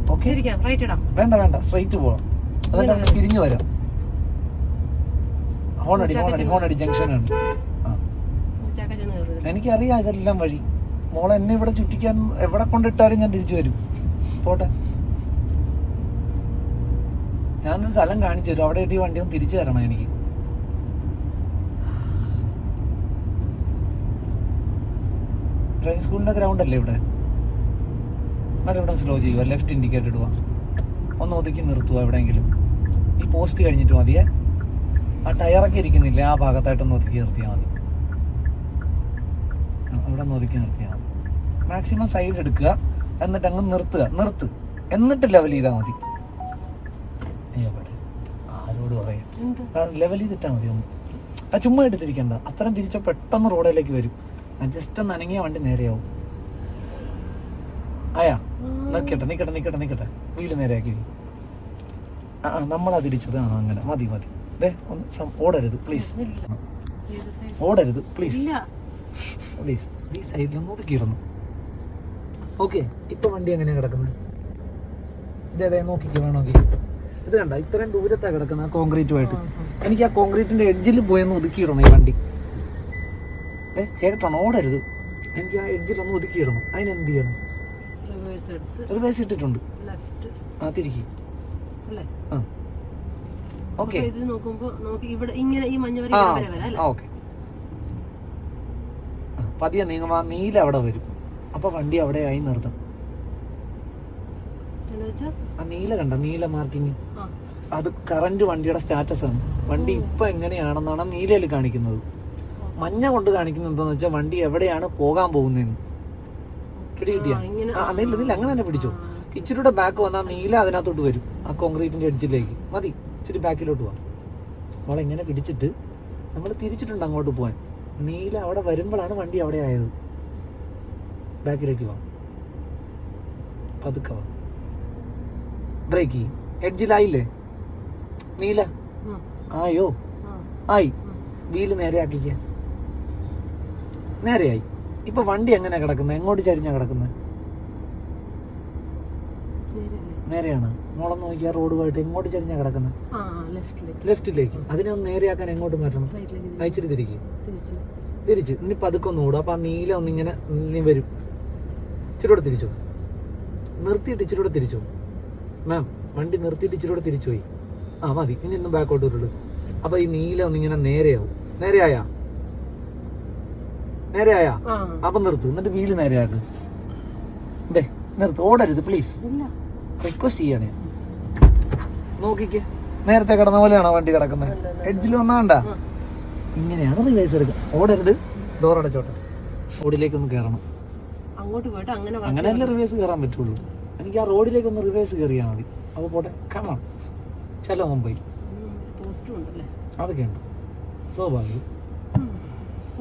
വേണ്ട വേണ്ട സ്ട്രൈറ്റ് പോകണം എന്നിട്ട് നമുക്ക് തിരിഞ്ഞു വരാം. ഹോണടി ഹോണടി ഹോണടി ജംഗ്ഷനാണ്. എനിക്കറിയാം ഇതെല്ലാം വഴി. മോളെ എന്നെ ഇവിടെ ചുറ്റിക്കാൻ എവിടെ കൊണ്ടിട്ടാലും ഞാൻ തിരിച്ചു വരും. പോട്ടെ. ഞാനൊരു സ്ഥലം കാണിച്ചു തരും. അവിടെ ഇട്ട് വണ്ടി ഒന്ന് തിരിച്ചു തരണം എനിക്ക്. ഡ്രൈവിംഗ് സ്കൂളിന്റെ ഗ്രൗണ്ട് അല്ലേ ഇവിടെ? അവിടെ ഇവിടെ സ്ലോ ചെയ്യുക? ലെഫ്റ്റ് ഇൻഡിക്കേറ്റർ ഇടുക. ഒന്ന് ഒതുക്കി നിർത്തുക എവിടെയെങ്കിലും. ഈ പോസ്റ്റ് കഴിഞ്ഞിട്ട് മതിയേ. ആ ടയറൊക്കെ ഇരിക്കുന്നില്ല? ആ ഭാഗത്തായിട്ടൊന്ന് ഒതുക്കി നിർത്തിയാൽ മതി. അവിടെ ഒന്ന് ഒതുക്കി നിർത്തിയാൽ മതി. മാക്സിമം സൈഡ് എടുക്കുക. എന്നിട്ട് അങ്ങ് നിർത്തുക. നിർത്ത്. എന്നിട്ട് ലെവൽ ചെയ്താൽ മതി. ആരോട് പറയാം? ലെവൽ ചെയ്തിട്ടാ മതി ഒന്ന്. ആ ചുമ്മാ എടുത്തിരിക്കണ്ട. അത്രയും തിരിച്ച പെട്ടെന്ന് റോഡിലേക്ക് വരും. ജസ്റ്റ് ഒന്ന് അനങ്ങിയ വണ്ടി നേരെയാവും. ആയാ നിക്കട്ടെ നിക്കട്ടെ നിക്കട്ടെ നിക്കട്ടെ. വീൽ നേരെയാക്കി ആ നമ്മൾ നമ്മളാ തിരിച്ചത്. ആ അങ്ങനെ. മതി മതി. ദേ ഒന്ന് ഓടരുത് പ്ലീസ് ഓടരുത് പ്ലീസ് പ്ലീസ് ഈ സൈഡിലൊന്ന് ഒതുക്കിയിടുന്നു ഓക്കെ ഇപ്പൊ വണ്ടി എങ്ങനെയാ കിടക്കുന്നത് ഇതേ അതെ നോക്കിക്കോ വേണമെങ്കിൽ. ഇത് കണ്ട? ഇത്രയും ദൂരത്താ കിടക്കുന്ന കോൺക്രീറ്റും കോൺക്രീറ്റുമായിട്ട് എനിക്ക് ആ കോൺക്രീറ്റിന്റെ എഡ്ജിൽ പോയൊന്ന് ഒതുക്കിയിടണം ഈ വണ്ടി. ഏ കേട്ടോ ഓടരുത്. എനിക്ക് ആ എഡ്ജിലൊന്ന് ഒതുക്കിയിടണം അതിനെന്ത് ചെയ്യണം? റിവേഴ്സ് എടുത്ത് റിവേഴ്സ് ഇട്ടിട്ടുണ്ട്. ലെഫ്റ്റ് ആ തിരിക്കി അല്ലേ? ആ. ഓക്കെ. ഇത് നോക്കുമ്പോ നമുക്ക് ഇവിടെ ഇങ്ങനെ ഈ മഞ്ഞ വര വരെ വരാം ഓക്കെ. പതിയെ നീങ്ങുമ്പോ ആ നീല അവിടെ വരും. അപ്പൊ വണ്ടി അവിടെ ആയി നിർത്തും ആ നീല കണ്ട? നീല മാർക്കിങ് അത് കറന്റ് വണ്ടിയുടെ സ്റ്റാറ്റസ് ആണ്. വണ്ടി ഇപ്പൊ എങ്ങനെയാണെന്നാണ് നീലയിൽ കാണിക്കുന്നത്. മഞ്ഞ കൊണ്ട് കാണിക്കുന്നത് എന്താണെന്ന് വെച്ചാൽ വണ്ടി എവിടെയാണ് പോകാൻ പോകുന്നതെന്ന്. പിടി കിട്ടിയാ അങ്ങനെ തന്നെ പിടിച്ചോ. ഇച്ചിരിയുടെ ബാക്ക് വന്നാൽ നീല അതിനകത്തോട്ട് വരും. ആ കോൺക്രീറ്റിന്റെ എഡ്ജിലേക്ക് മതി ഇച്ചിരി ബാക്കിലോട്ട് പോവാം അവളെ ഇങ്ങനെ പിടിച്ചിട്ട് നമ്മൾ തിരിച്ചിട്ടുണ്ട് അങ്ങോട്ട് പോവാൻ. നീല അവിടെ വരുമ്പോഴാണ് വണ്ടി അവിടെ ആയത്. ബാക്കിലേക്ക് വാ. പതുക്കെ വാ. ബ്രേക്ക് ചെയ്യും. എഡ്ജിലായില്ലേ നീല. ആയോ? ആയി. വീൽ നേരെ ആക്കിക്ക നേരെയായി. ഇപ്പൊ വണ്ടി എങ്ങനെ കിടക്കുന്നത്? എങ്ങോട്ട് ചരിഞ്ഞാ കിടക്കുന്നത്? നേരെയാണ്. മോളൊന്ന് നോക്കിയാ റോഡുമായിട്ട് എങ്ങോട്ട് ചരിഞ്ഞാ കിടക്കുന്നത്? ലെഫ്റ്റിലേക്ക്. അതിനൊന്ന് അതിനെ നേരെയാക്കാൻ എങ്ങോട്ട് മാറ്റണം? അയച്ചിട്ട് തിരിക്കും. തിരിച്ചു. ഇനി പതുക്കെ ഒന്ന് ഓടും. അപ്പൊ ആ നീല ഒന്നിങ്ങനെ നീ വരും. ഇച്ചിരിൂടെ തിരിച്ചു. നിർത്തിയിട്ട് ഇച്ചിരി കൂടെ തിരിച്ചു. മാം വണ്ടി നിർത്തിയിട്ട് ഇച്ചിരി കൂടെ തിരിച്ചു പോയി ആ മതി. ഇനി ഒന്ന് ബാക്കോട്ട് വരുള്ളൂ അപ്പൊ ഈ നീല ഒന്നിങ്ങനെ നേരെയാവും. നേരെയായാ? നേരെയായാ? അപ്പൊ നിർത്ത്. എന്നിട്ട് വീൽ നേരെയാക്ക്. ദേ നിർത്ത്. ഓടരുത് പ്ലീസ് റിക്വസ്റ്റ് ചെയ്യണേ. നോക്കിക്ക്. നേരത്തെ കിടന്ന പോലെയാണോ വണ്ടി കിടക്കുന്നത് എഡ്ജിൽ വന്നാണ്ട ഇങ്ങനെയാണ് റിവേഴ്സ് എടുക്കുക ഓടരുത്. ഡോർ അടച്ചോട്ടെ. റോഡിലേക്ക് ഒന്ന് കയറണം അങ്ങോട്ട് പോയിട്ട് അങ്ങനെ അങ്ങനെ അങ്ങനെയല്ലേ റിവേഴ്സ് കയറാൻ പറ്റുള്ളൂ. എനിക്ക് ആ റോഡിലേക്ക് ഒന്ന് റിവേഴ്സ് കയറിയാൽ മതി. അപ്പോൾ പോട്ടെ. കാണാം ചില മുംബൈ അതൊക്കെ ഉണ്ട്. സ്വാഭാവികം.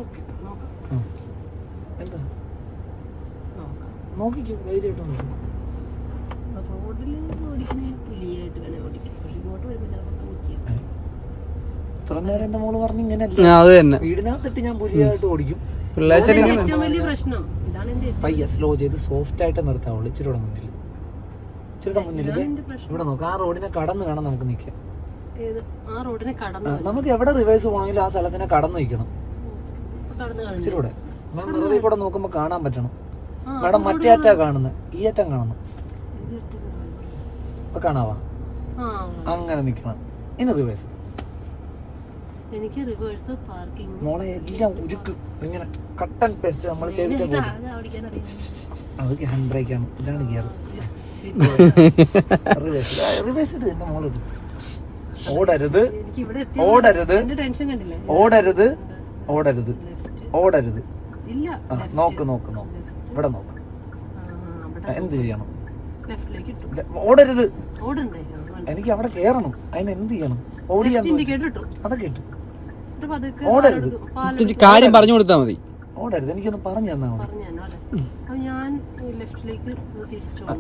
ഓക്കെ. എന്താ? നോക്കാം. നോക്കിക്കോ ധൈര്യമായിട്ട് നോക്കും. റോഡിൽ ഓടിക്കണേ പുലിയായിട്ട് വേണേ ഓടിക്കും. പക്ഷെ ഇങ്ങോട്ട് വരുമ്പോൾ ചിലപ്പോൾ പൂച്ചയും? ഇത്ര നേരം എന്റെ മോൾ പറഞ്ഞു വീടിനകത്തിട്ട് ഞാൻ പുലിയായിട്ട് ഓടിക്കും. പയ്യ സ്ലോ ചെയ്ത് സോഫ്റ്റ് ആയിട്ട് നിർത്താവുള്ളൂ ഇച്ചിരി കൂടെ മുന്നിൽ ഇച്ചിരി മുന്നിൽ ഇവിടെ നോക്കാം. ആ റോഡിനെ കടന്ന് വേണം നമുക്ക് നിൽക്കാം ഏത്? ആ റോഡിനെ കടന്നു നമുക്ക് എവിടെ റിവേഴ്സ് പോകണമെങ്കിലും ആ സ്ഥലത്തിനെ കടന്ന് നിൽക്കണം. ഇച്ചിരി കൂടെ. മാം മിററിൽ കൂടെ നോക്കുമ്പോൾ കാണാൻ പറ്റണം. മേഡം മറ്റേ അറ്റാ കാണുന്നത് ഈ അറ്റം കാണുന്നു. ഇപ്പൊ കാണാവാ? അങ്ങനെ നിൽക്കണം ഇനി റിവേഴ്സ് എനിക്ക് റിവേഴ്സ് പാർക്കിംഗ് മോളെ എല്ലാം ഉരുക്ക്. ഇങ്ങനെ കട്ടൻ പേസ്റ്റ് നമ്മൾ ചെയ്തിട്ട് അത് ഹാൻഡ് ബ്രേക്ക് ആണ്. ഇതാണ് ഗിയർ റിവേഴ്സ് റിവേഴ്സ് ഇട് എന്റെ മോളിട് ഓടരുത്. ഓടരുത്. ഓടരുത്. ഓടരുത്. ഓടരുത്. ഇല്ല നോക്ക് നോക്ക് നോക്ക്. ഇവിടെ നോക്ക്. എന്ത് ചെയ്യണം? ഓടരുത്. ഓടണ്ടേ എനിക്ക് അവിടെ കേറണം. അതിന് എന്ത് ചെയ്യണം? ഓടിയാ അതൊക്കെ ഇട്ടു. പതുക്കെ ഓടരുത്. കാര്യം പറഞ്ഞു കൊടുത്താ മതി. ഓടരുത്. എനിക്കൊന്ന് പറഞ്ഞു തന്നാ മതി.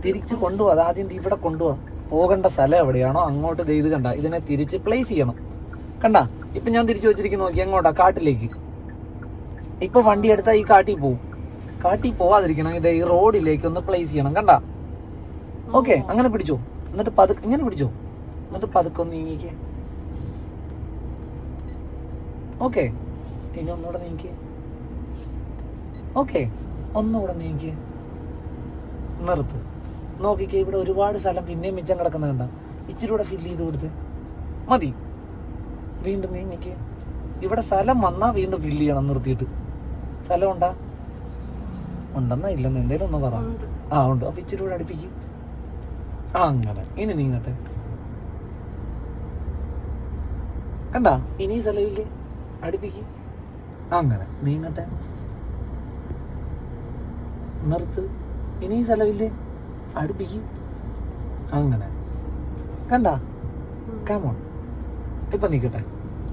തിരിച്ചു കൊണ്ടുപോവാ. അത് ആദ്യം ഇവിടെ കൊണ്ടുപോവാ. പോകേണ്ട സ്ഥലം എവിടെയാണോ അങ്ങോട്ട് ദേ ഇത് കണ്ട. ഇതിനെ തിരിച്ച് പ്ലേസ് ചെയ്യണം. കണ്ട? ഇപ്പൊ ഞാൻ തിരിച്ചു വെച്ചിരിക്കുന്നു. നോക്കി എങ്ങോട്ടാ കാട്ടിലേക്ക്. ഇപ്പൊ വണ്ടി എടുത്താൽ ഈ കാട്ടിൽ പോവും. കാട്ടിൽ പോവാതിരിക്കണം. ഇത് ഈ റോഡിലേക്ക് ഒന്ന് പ്ലേസ് ചെയ്യണം കണ്ട? ഓക്കെ അങ്ങനെ പിടിച്ചോ. എന്നിട്ട് പതുക്കെ ഇങ്ങനെ പിടിച്ചോ. എന്നിട്ട് പതുക്കെ ഒന്ന് നീങ്ങിക്കേ. ഓക്കെ ഇനി ഒന്നുകൂടെ നീങ്ങിക്കേ. ഓക്കെ ഒന്നുകൂടെ നീങ്ങിക്കേ. നിർത്ത്. നോക്കിക്കേ ഇവിടെ ഒരുപാട് സ്ഥലം പിന്നെയും മിച്ചം കിടക്കുന്ന കണ്ട. ഇച്ചിരി കൂടെ ഫില്ല് ചെയ്ത് കൊടുത്ത്. മതി. വീണ്ടും നീങ്ങിക്ക്. ഇവിടെ സ്ഥലം വന്നാൽ വീണ്ടും ഫില്ല് ചെയ്യണം നിർത്തിയിട്ട്. സ്ഥലം ഉണ്ടാ ഉണ്ടെന്നാ ഇല്ലെന്ന് എന്തേലും ഒന്ന് പറ. ആ ഉണ്ട്. അപ്പൊ ഇച്ചിരി കൂടെ അടുപ്പിക്കും. ആ അങ്ങനെ. ഇനി നീങ്ങട്ടെ കണ്ട? ഇനി സ്ഥലമില്ലേ അടുപ്പിക്കും. അങ്ങനെ. നീങ്ങട്ടെ നിർത്ത്. ഇനി സ്ഥലമില്ലേ അടുപ്പിക്കും. അങ്ങനെ. കണ്ട? കാമോൺ ഇപ്പൊ നീക്കട്ടെ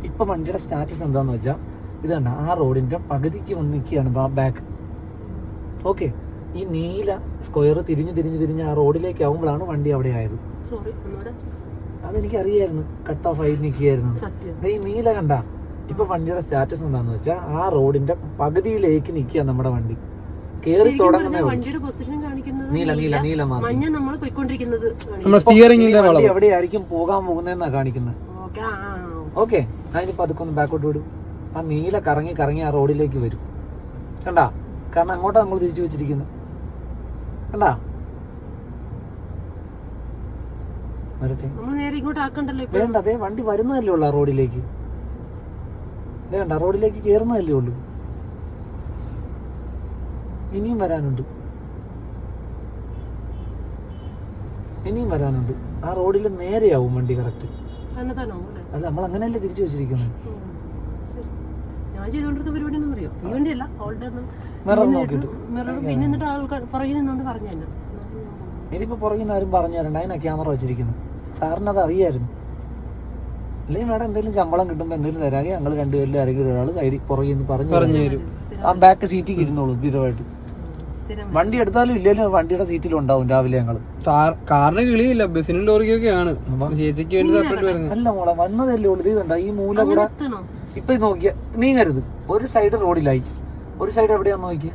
ഇപ്പൊ വണ്ടിയുടെ സ്റ്റാറ്റസ് എന്താന്ന് വെച്ചാ ഇത് കണ്ട ആ റോഡിന്റെ പകുതിക്ക് വന്ന് നിൽക്കുകയാണ് ബാക്ക് ഓക്കെ ഈ നീല സ്ക്വയർ തിരിഞ്ഞ് തിരിഞ്ഞ് തിരിഞ്ഞ് ആ റോഡിലേക്ക് ആവുമ്പോഴാണ് വണ്ടി അവിടെ ആയത്. അതെനിക്ക് അറിയായിരുന്നു കട്ട് ഓഫ് ആയി നിൽക്കുകയായിരുന്നു. സത്യം. ദേ ഈ നീല കണ്ട ഇപ്പൊ വണ്ടിയുടെ സ്റ്റാറ്റസ് എന്താണെന്ന് വെച്ചാൽ ആ റോഡിന്റെ പകുതിയിലേക്ക് നിൽക്കുക നമ്മുടെ വണ്ടി. കേറി തുടങ്ങുന്നേ നീല നീല. നീല വണ്ടി എവിടെയായിരിക്കും പോകാൻ പോകുന്നതെന്നാ കാണിക്കുന്നത്. ഓക്കെ അതിനിപ്പോ അതൊക്കെ ഒന്ന് ബാക്കോട്ട് വിടും. ആ നീല കറങ്ങി കറങ്ങി ആ റോഡിലേക്ക് വരും. കണ്ടാ? കാരണം അങ്ങോട്ടാണ് നമ്മൾ തിരിച്ചു വെച്ചിരിക്കുന്നത് കണ്ടാ? വേണ്ട അതേ വണ്ടി വരുന്നതല്ലേ ഉള്ളു ആ റോഡിലേക്ക്. വേണ്ട റോഡിലേക്ക് കയറുന്നതല്ലേ ഉള്ളു. ഇനിയും വരാനുണ്ട്. ഇനിയും വരാനുണ്ട്. ആ റോഡിൽ നേരെയാവും വണ്ടി കറക്റ്റ്. അല്ല നമ്മൾ അങ്ങനെയല്ലേ തിരിച്ചു വെച്ചിരിക്കുന്നത്. ഞാൻ ചെയ്തോണ്ടിരുന്ന പരിപാടി എന്ന് അറിയോ? ഈ വണ്ടി അല്ല നോക്കിയിട്ട് മിറർ പിന്നെ എന്നിട്ട് ആൾക്കാർ പുറകിൽ നിന്നോണ്ട് പറഞ്ഞു തന്നെ ഇതിപ്പോ പുറകിൽ നിന്ന് ആരും പറഞ്ഞു തരണ്ട. അതിനാ ക്യാമറ വെച്ചിരിക്കുന്നത് സാറിന് അത് അറിയായിരുന്നു. അല്ലെങ്കിൽ മേഡം എന്തെങ്കിലും ശമ്പളം കിട്ടുമ്പോൾ എന്തെങ്കിലും തരാകെ ഞങ്ങൾ രണ്ടുപേരിൽ ആരെങ്കിലും ഒരാൾ സൈഡിൽ പുറകിൽ നിന്ന് പറഞ്ഞു പറഞ്ഞു തരും. ആ ബാക്ക് സീറ്റിൽ ഇരുന്നോളൂ സ്ഥിരമായിട്ട്. വണ്ടി എടുത്താലും ഇല്ലെങ്കിലും വണ്ടിയുടെ സീറ്റിൽ ഉണ്ടാവും രാവിലെ ഞങ്ങൾ കാറിന് കിളിയില്ല ബസ്സിനും ലോറിക്കൊക്കെയാണ്. ചേച്ചിക്ക് വേണ്ടി അല്ല മോളെ വന്നതല്ലേ ഉള്ളൂ. ഇത് ഈ മൂല കൂടെ ഇപ്പൊ നോക്കിയ നീങ്ങരുത്. ഒരു സൈഡ് റോഡിലായി ഒരു സൈഡ് എവിടെയാന്ന് നോക്കിയ.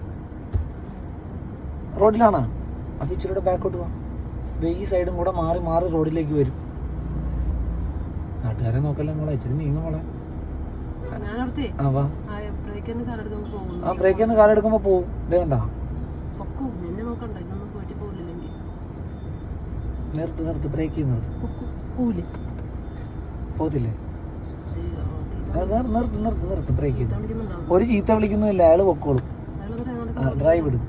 റോഡിലാണ് അത് ഇച്ചിരി ബാക്കോട്ട് പോവാം ഈ സൈഡും കൂടെ മാറി മാറി റോഡിലേക്ക് വരും. നാട്ടുകാരെ നോക്കല്ലേ മോളെ ഇച്ചിരി നീങ്ങ മോളെ. ആ ബ്രേക്കിന്ന് കാലെടുക്കുമ്പോ പോവും. ഇതേ കണ്ടാ? നിർത്ത് നിർത്ത്. ബ്രേക്ക് നിർത്ത്. പോവില്ലേ? പോകത്തില്ലേ? നിർത്ത് നിർത്ത് നിർത്ത് ബ്രേക്ക് ചെയ്ത്. ഒരു ചീത്ത വിളിക്കുന്നില്ല അയാൾ പൊക്കോളും. ഡ്രൈവ് ഇടും.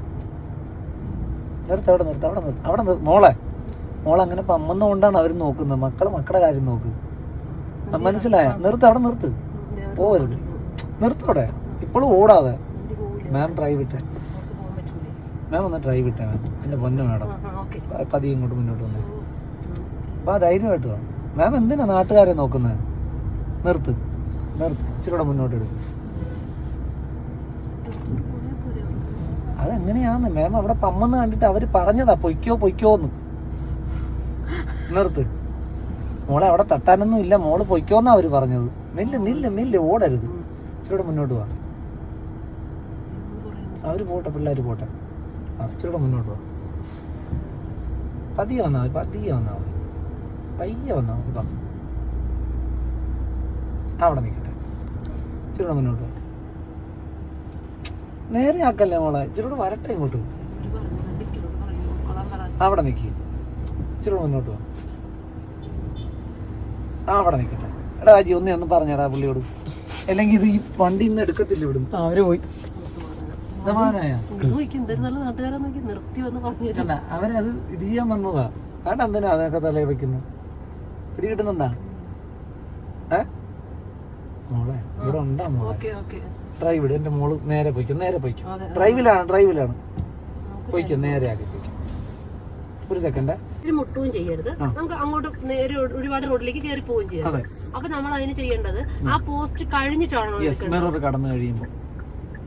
നിർത്ത് അവിടെ നിർത്ത് അവിടെ നിർത്ത് അവിടെ നിർത്ത്. മോളെ മോളെ അങ്ങനെ പമ്മുന്നതുകൊണ്ടാണ് അവർ നോക്കുന്നത്. മക്കളെ മക്കളുടെ കാര്യം നോക്ക്. മനസ്സിലായ? നിർത്ത് അവിടെ നിർത്ത്. പോവരുത് നിർത്തോടെ ഇപ്പോഴും ഓടാതെ. മാം ഡ്രൈവ് ഇട്ടെ. മാം ഒന്ന് ഡ്രൈവ് ഇട്ടേ മാം. എന്റെ പൊന്നു മാഡം. പതി പതിയെ ഇങ്ങോട്ട് മുന്നോട്ട് വന്നേ. അപ്പൊ ആ ധൈര്യമായിട്ട് മാം എന്തിനാ നാട്ടുകാരെ നോക്കുന്നത് നിർത്ത്. നിർത്ത് ഇച്ചിരി മുന്നോട്ട് എടുക്കും അതെങ്ങനെയാന്ന് മാം അവിടെ പമ്മെന്ന് കണ്ടിട്ട് അവർ പറഞ്ഞതാ പൊയ്ക്കോ പൊയ്ക്കോന്ന്. നിർത്ത്. മോളെ അവിടെ തട്ടാനൊന്നും ഇല്ല മോൾ പൊയ്ക്കോന്നാ അവർ പറഞ്ഞത്. നില്ല് നില്ല് നില്ല് ഓടരുത്. ഇച്ചിരി മുന്നോട്ട് പോവാ അവർ പോട്ടെ പിള്ളേര് പോട്ടെ. ഇച്ചിരി മുന്നോട്ട് പോവാ പതിയെ വന്നാ മതി പതിയെ വന്നാ മതി. പയ്യെ മതി അവിടെ നിൽക്കട്ടെ ഇച്ചിരി മുന്നോട്ട് നേരെ ആക്കല്ലേ മോളെ? ഇച്ചിരി വരട്ടെ ഇങ്ങോട്ട്. അവിടെ നിൽക്കി ഇച്ചിരി മുന്നോട്ട് പോവാ ആ അവിടെ നിൽക്കട്ടെ എടാ അജി ഒന്നേ ഒന്ന് പറഞ്ഞടാ പുള്ളിയോട്. അല്ലെങ്കിൽ ഇത് ഈ വണ്ടി ഇന്ന് എടുക്കത്തില്ല ഇവിടുന്ന്? അവർ പോയി. അവരത് ഇത് ചെയ്യാൻ വന്നതാ. വേണ്ട എന്തിനാ അതൊക്കെ തലയിൽ വെക്കുന്നു? പിടി കിട്ടുന്നുണ്ടാ ഏ മോളെ ഇവിടെ ഉണ്ടാ മോളെ ഡ്രൈവ് ഡ്രൈവ് എന്റെ മോൾ നേരെ പോയിക്കും? നേരെ പോയിക്കും. ഡ്രൈവിലാണ് ഡ്രൈവിലാണ് പോയിക്കും നേരെ. ആക്കി പോയിക്കും. ഒരു സെക്കൻഡ് മുട്ടുകയും ചെയ്യരുത്. നമുക്ക് അങ്ങോട്ട് നേരെ ഒരു- ഒരുപാട് റോഡിലേക്ക് കയറി പോവുകയും ചെയ്യരുത് അപ്പൊ നമ്മൾ അതിന് ചെയ്യേണ്ടത് ആ. പോസ്റ്റ് കഴിഞ്ഞിട്ടാണോ മിറർ കടന്നു കഴിയുമ്പോൾ.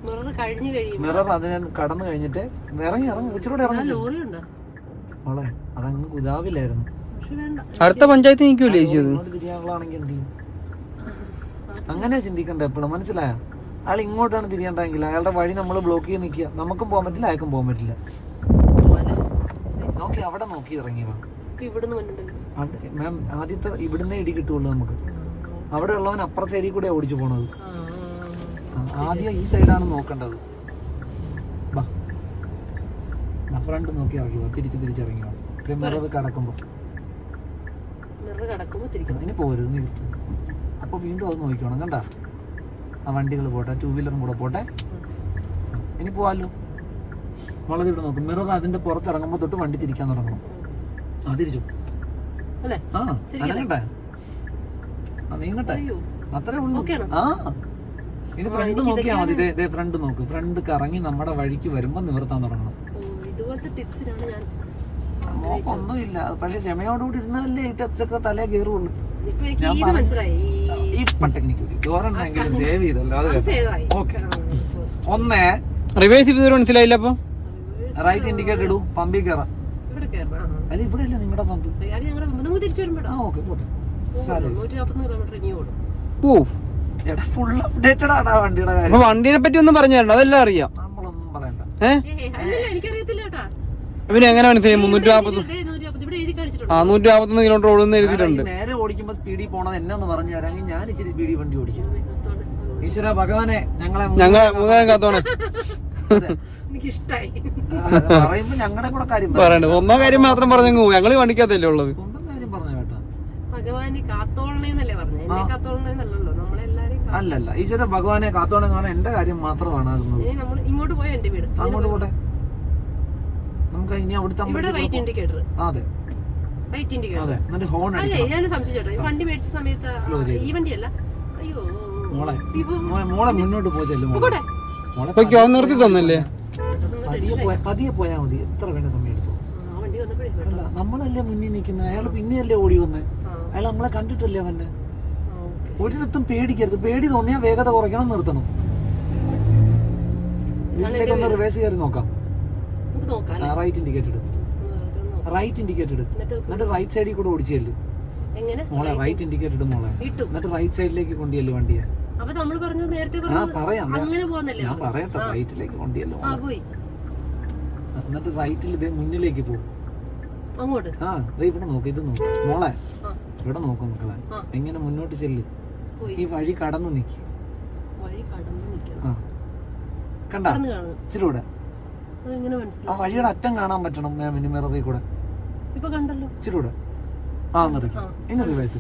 മിറർ കഴിഞ്ഞു കഴിയുമ്പോൾ. മിറർ അതിനെ കടന്നു കഴിഞ്ഞിട്ട് ഇറങ്ങി ഇറങ്ങി. ഇച്ചിരി ഇറങ്ങി ലോറി ഉണ്ടോ? മോളെ അതങ്ങ് വേണ്ട. അടുത്ത പഞ്ചായത്ത് നിൽക്കൂലേ ചേച്ചി അത്? ഇങ്ങോട്ട് തിരിയാനുള്ളതാണെങ്കിൽ എന്ത് ചെയ്യും? അങ്ങനെ ചിന്തിക്കണ്ട എപ്പോഴും മനസ്സിലായ? അയാൾ ഇങ്ങോട്ടാണ് തിരിയണ്ടെങ്കിൽ അയാളുടെ വഴി നമ്മൾ ബ്ലോക്ക് ചെയ്ത് നിൽക്കുക. നമുക്കും പോകാൻ പറ്റില്ല അയാൾക്കും പോകാൻ പറ്റില്ല. നോക്കി അവിടെ നോക്കി ഇറങ്ങി മാം ആദ്യത്തെ ഇവിടുന്ന് ഇടി കിട്ടുള്ളൂ നമുക്ക്. അവിടെ ഉള്ളവൻ അപ്പുറ സൈഡിൽ കൂടെ ഓടിച്ചു പോണത്. ആദ്യം ഈ സൈഡാണ് നോക്കേണ്ടത്. ഫ്രണ്ട് നോക്കി ഇറങ്ങി തിരിച്ച് തിരിച്ചിറങ്ങി മിറർ കടക്കുമ്പോൾ മിറർ കടക്കുമ്പോ ഇനി പോരുത് നിർത്ത് അപ്പൊ വീണ്ടും അത് നോക്കിക്കോണം കണ്ട? ആ വണ്ടികൾ പോട്ടെ ടൂ വീലറും കൂടെ പോട്ടെ. ഇനി പോവാലോ? വളരെ ഇവിടെ നോക്കും മിറർ അതിന്റെ പുറത്തിറങ്ങുമ്പോൾ തൊട്ട് വണ്ടി തിരിക്കാൻ തുടങ്ങണം. ആ തിരിച്ചു. അല്ലേ? ആ അനങ്ങട്ടെ. ആ നീങ്ങട്ടെ. അത്രേ ഉള്ളൂ? ആ. ഇനി ഫ്രണ്ട് നോക്കിയാ മതി. ദേ ഫ്രണ്ട് നോക്ക്. ഫ്രണ്ട് കറങ്ങി നമ്മുടെ വഴിക്ക് വരുമ്പോൾ നിവർത്താൻ തുടങ്ങണം. ഒന്നുമില്ല പക്ഷെ ക്ഷമയോടുകൂടി ഇരുന്നല്ലേ ഈ ടെപ്സൊക്കെ തലേ കയറുള്ളൂ. ഞാൻ മനസ്സിലായി. ഈ സേവ് ചെയ്തല്ലോ അത് സേവായി ഓക്കെ ഒന്ന് റിവേഴ്സ് ചെയ്തത് മനസ്സിലായില്ല അപ്പൊ? റൈറ്റ് ഇൻഡിക്കേറ്റർ ഇടൂ പമ്പിൽ കയറാം അത് ഇവിടെ അല്ല നിങ്ങളുടെ പമ്പ് ആ. ഓക്കെ പോട്ടെ. ഓ എടാ ഫുൾ അപ്ഡേറ്റഡ് ആടാ വണ്ടിയുടെ അപ്പൊ കാര്യം വണ്ടിനെ പറ്റി ഒന്നും പറഞ്ഞു തരണം അതെല്ലാം അറിയാം. നമ്മളൊന്നും പറയണ്ട. ഏഹ് എനിക്കറിയത്തില്ല പിന്നെ എങ്ങനെ മനസ്സിലായി മുന്നൂറ്റി നാപ്പത് ദേ, നൂറ്റി നാൽപ്പത് ഇവിടെ എഴുതി കാണിച്ചിട്ടുണ്ട് ആ നൂറ്റി നാപ്പത്തൊന്ന് കിലോമീറ്റർ ഓടുന്ന എഴുതിയിട്ടുണ്ട്. നേരെ ഓടിക്കുമ്പോ സ്പീഡിൽ പോണത് എന്നെ ഒന്ന് പറഞ്ഞു തരാമെങ്കിൽ ഞാൻ ഇച്ചിരി സ്പീഡിൽ വണ്ടി ഓടിക്കും. ഈശ്വര ഭഗവാനെ ഞങ്ങളെ ഞങ്ങളെ മൂന്നാം കാത്തോണേ. എനിക്ക് ഇഷ്ടായി ആ, പറയുമ്പോ ഞങ്ങളുടെ കൂടെ കാര്യം പറ. പറയണ്ട. ഒന്നോ കാര്യം മാത്രം പറഞ്ഞു ഞങ്ങൾ വണ്ടിക്കകത്തല്ലേ ഉള്ളത്. ഒന്നും കാര്യം പറഞ്ഞു കേട്ടോ. ഭഗവാനെ കാത്തോളണേന്നല്ലേ പറഞ്ഞു? എന്നെ കാത്തോളണേന്നല്ലല്ലോ. നമ്മളെല്ലാരെയും കാ- അല്ലല്ല. ഈശ്വര ഭഗവാനെ കാത്തോണെന്ന് പറഞ്ഞാൽ എന്റെ കാര്യം മാത്രമാണ് ആകുന്നത് ഇനി നമ്മൾ ഇങ്ങോട്ട് പോയ എന്റെ വീട്. അങ്ങോട്ട് പോട്ടെ. നമുക്ക് ഇനി അവിടുത്തെ അതെ. അതെ എന്നിട്ട് ഹോൺ ഞാൻ സംശയിച്ചോട്ടോ? ഈ വണ്ടി മേടിച്ച സമയത്ത്. ഈ വണ്ടിയല്ല? അയ്യോ മോളെ മോളെ മുന്നോട്ട് പോയി ചെല്ലും മോളെ. കൂടെ മോളെ നിർത്തി തന്നല്ലേ? പതിയെ പോയ- പതിയെ മതി. എത്ര വേണ്ട സമയം എടുത്തു. ആ വണ്ടി വന്നപ്പോഴേ അല്ല നമ്മളല്ലേ മുന്നിൽ നിൽക്കുന്നത് അയാൾ പിന്നെയല്ലേ ഓടി വന്ന്? അയാൾ നമ്മളെ കണ്ടിട്ടല്ലേ ഓക്കേ. ഒരിടത്തും പേടിക്കരുത്. പേടി തോന്നിയാൽ വേഗത കുറയ്ക്കണം നിർത്തണം. വീട്ടിലേക്ക് ഒന്ന് റിവേഴ്സ് കയറി നോക്കാം? റൈറ്റ് ഇൻഡിക്കേറ്റർ ഇടും ഒന്ന് വെറുതെ ഒന്ന് നോക്കാം. റൈറ്റ് ഇൻഡിക്കേറ്റർ ഇടും. എന്നിട്ട് റൈറ്റ് സൈഡിൽ കൂടെ ഓടിച്ചു ചെല്ലു മോളെ റൈറ്റ് ഇൻഡിക്കേറ്റർ ഇടും മോളെ. എന്നിട്ട് റൈറ്റ് സൈഡിലേക്ക് കൊണ്ടുചെല്ലു വണ്ടിയെ. അപ്പൊ നമ്മൾ പറഞ്ഞു നേരത്തെ പറയാം. അങ്ങനെ പോകുന്നല്ലേ ഞാൻ പറയട്ടെ റൈറ്റിലേക്ക് പോയി. എന്നിട്ട് റൈറ്റിൽ ഇതേ മുന്നിലേക്ക് പോകും അങ്ങോട്ട്. ആ ദേ ഇവിടെ നോക്ക് ഇത് നോക്ക്. മോളെ ഇവിടെ നോക്ക് മക്കളെ. എങ്ങനെ മുന്നോട്ട് ചെല്ല്? ഈ വഴി കടന്നു നിക്ക്. കണ്ട? ഇച്ചിരി കൂടെ. ആ വഴിയുടെ അറ്റം കാണാൻ പറ്റണം മിനി മിററിൽ കൂടെ. ഇപ്പൊ കണ്ടല്ലോ. ഇച്ചിരി കൂടെ. ആ ആ. ഇനി റിവേഴ്സ്